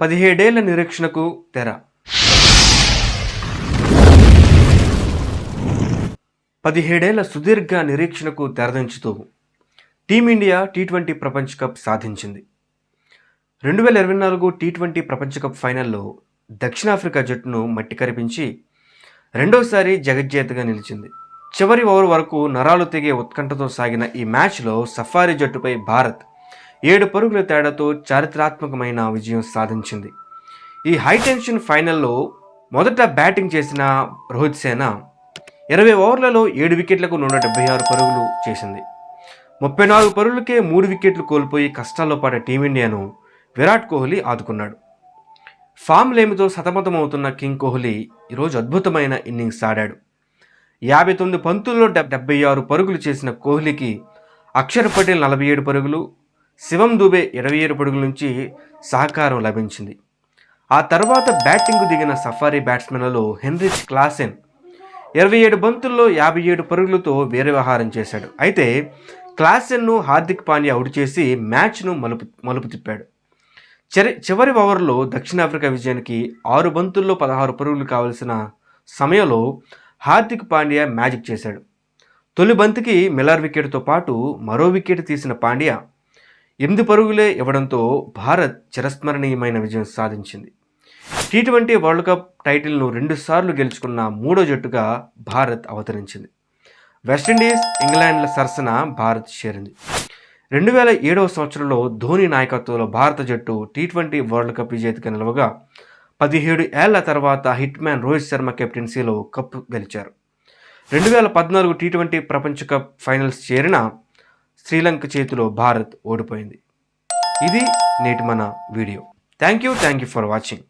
పదిహేడేళ్ళ నిరీక్షణకు తెర. పదిహేడేళ్ళ సుదీర్ఘ నిరీక్షణకు తెరదించుతూ టీమిండియా టీ ట్వంటీ ప్రపంచ కప్ సాధించింది. రెండు వేల ఇరవై నాలుగు టీ ట్వంటీ ప్రపంచ కప్ ఫైనల్లో దక్షిణాఫ్రికా జట్టును మట్టి కరిపించి రెండోసారి జగజ్జేతగా నిలిచింది. చివరి ఓవర్ వరకు నరాలు తెగే ఉత్కంఠతో సాగిన ఈ మ్యాచ్లో సఫారీ జట్టుపై భారత్ ఏడు పరుగుల తేడాతో చారిత్రాత్మకమైన విజయం సాధించింది. ఈ హైటెన్షన్ ఫైనల్లో మొదట బ్యాటింగ్ చేసిన రోహిత్ సేన ఇరవై ఓవర్లలో ఏడు వికెట్లకు నూట డెబ్బై ఆరు పరుగులు చేసింది. ముప్పై నాలుగు పరుగులకే మూడు వికెట్లు కోల్పోయి కష్టాల్లో పడ్డ టీమిండియాను విరాట్ కోహ్లీ ఆదుకున్నాడు. ఫామ్ లేమితో సతమతమవుతున్న కింగ్ కోహ్లీ ఈరోజు అద్భుతమైన ఇన్నింగ్స్ ఆడాడు. యాభై తొమ్మిది పంతుల్లో డెబ్బై ఆరు పరుగులు చేసిన కోహ్లీకి అక్షర్ పటేల్ నలభై ఏడు పరుగులు శివం దుబే ఇరవై ఏడు పరుగుల నుంచి సహకారం లభించింది. ఆ తర్వాత బ్యాటింగ్కు దిగిన సఫారీ బ్యాట్స్మెన్లలో హెన్రిచ్ క్లాసెన్ ఇరవై ఏడు బంతుల్లో యాభై ఏడు పరుగులతో వేరే వ్యవహారం చేశాడు. అయితే క్లాసెన్ను హార్దిక్ పాండ్యా అవుట్ చేసి మ్యాచ్ను మలుపు మలుపు తిప్పాడు. చిరి చివరి ఓవర్లో దక్షిణాఫ్రికా విజయానికి ఆరు బంతుల్లో పదహారు పరుగులు కావలసిన సమయంలో హార్దిక్ పాండ్యా మ్యాజిక్ చేశాడు. తొలి బంతికి మిలార్ వికెట్తో పాటు మరో వికెట్ తీసిన పాండ్యా ఎనిమిది పరుగులే ఇవ్వడంతో భారత్ చిరస్మరణీయమైన విజయం సాధించింది. టీ ట్వంటీ వరల్డ్ కప్ టైటిల్ను రెండుసార్లు గెలుచుకున్న మూడో జట్టుగా భారత్ అవతరించింది. వెస్టిండీస్ ఇంగ్లాండ్ల సరసన భారత్ చేరింది. రెండు వేల ఏడవ సంవత్సరంలో ధోని నాయకత్వంలో భారత జట్టు టీ ట్వంటీ వరల్డ్ కప్ విజేతగా నిలవగా పదిహేడు ఏళ్ళ తర్వాత హిట్ మ్యాన్ రోహిత్ శర్మ కెప్టెన్సీలో కప్ గెలిచారు. రెండు వేల పద్నాలుగు టీ ట్వంటీ ప్రపంచ కప్ ఫైనల్స్ చేరిన శ్రీలంక చేతిలో భారత్ ఓడిపోయింది. ఇది నేటి మన video. Thank you thank you for watching